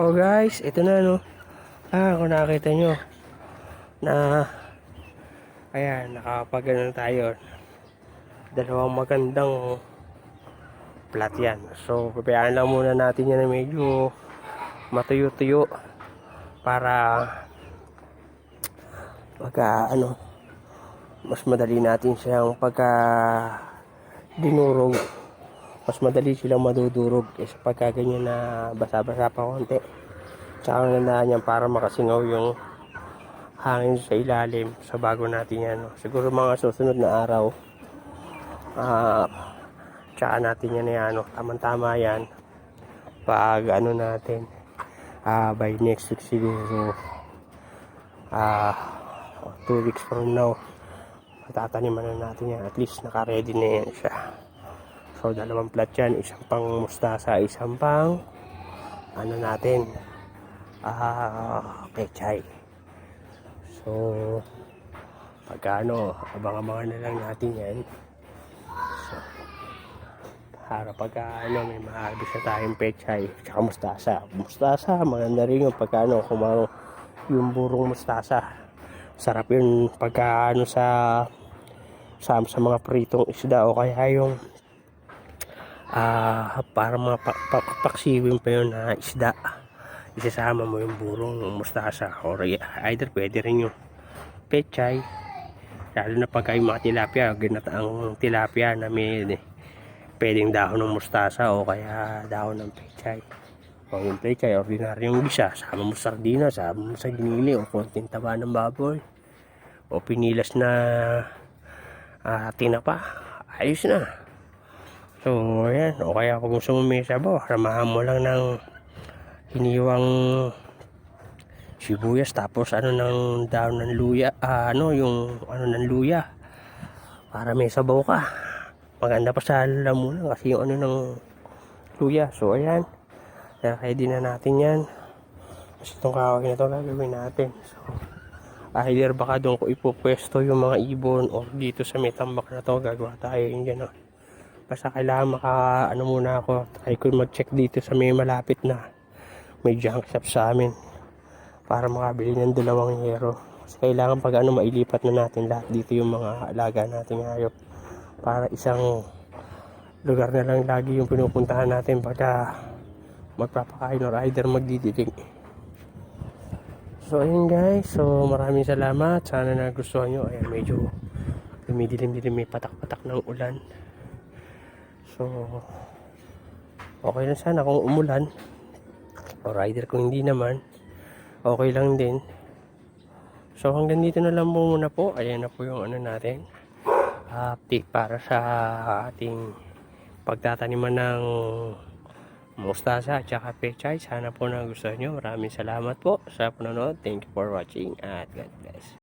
Oh guys, ito na no. Ah, kung nakakita nyo na ayan, nakapagano tayo. Dalawang magandang plat yan. So, papayaan lang muna natin yan na medyo matuyo-tuyo para pagka ano mas madali natin siyang pagka dinurog mas madali silang madudurog. Kaysa ganyan na basa-basa pa konti. Tsaka ang ganda niyan para makasingaw yung hangin sa ilalim sa bago natin yan no? siguro mga susunod na araw ah tsaka natin yan yan no? tamang-tama yan. Pag ano natin ah by next week siguro ah two weeks from now matataniman na natin yan. At least naka-ready na yan siya so dalawang plat yan. Isang pang mustasa isang pang ano natin ah pechay. So pagka ano abang-abangan na lang natin yan. So para pagka ano may mahabis na tayong pechay tsaka mustasa. Mustasa maganda rin yung pagka ano kumaro yung burong mustasa. Sarap yun pagka sa sa, sa mga pritong isda o kaya yung ah para mga pa, pa, paksiwin pa yun na isda. Isasama mo yung burong mustasa or either pwede rin yung pechay. Lalo na pagka yung mga tilapia ginataang tilapia na may pwedeng dahon ng mustasa o kaya dahon ng pechay. O yung pechay ordinaryong bisa sama mo sardina sama mo sa ginili o konting taba ng baboy o pinilas na ah, tinapa ayos na so ayan. O kaya kung gusto mo may sabaw ramahan mo lang ng hiniwang sibuyas tapos ano ng daon ng luya ah, ano yung ano ng luya para may sabaw ka. Maganda pa sa lamunan kasi yung ano ng luya. So ayan. Ready na natin yan. Kasi itong kawag na ito gagawin natin. So either baka doon ko ipopwesto yung mga ibon or dito sa may tambak na to gagawa tayo yung gano'n basta kailangan maka ano muna ako try ko mag check dito sa may malapit na may junk shop sa amin para makabili ng dalawang hero kasi kailangan pag ano mailipat na natin lahat dito yung mga alaga nating hayop para isang lugar na lang lagi yung pinupuntahan natin pagka magpapakain or either magdidilig So ayun guys, so maraming salamat. Sana nagustuhan nyo. Ayan, medyo dumidilim-dilim may patak-patak ng ulan. So, okay lang sana kung umulan. Or either kung hindi naman, okay lang din. So hanggang dito na lang po muna po. Ayan na po yung ano natin. Update para sa ating pagtataniman ng mustasa at saka pechay. Sana po nagustuhan nyo. Maraming salamat po sa panonood. Thank you for watching at God bless.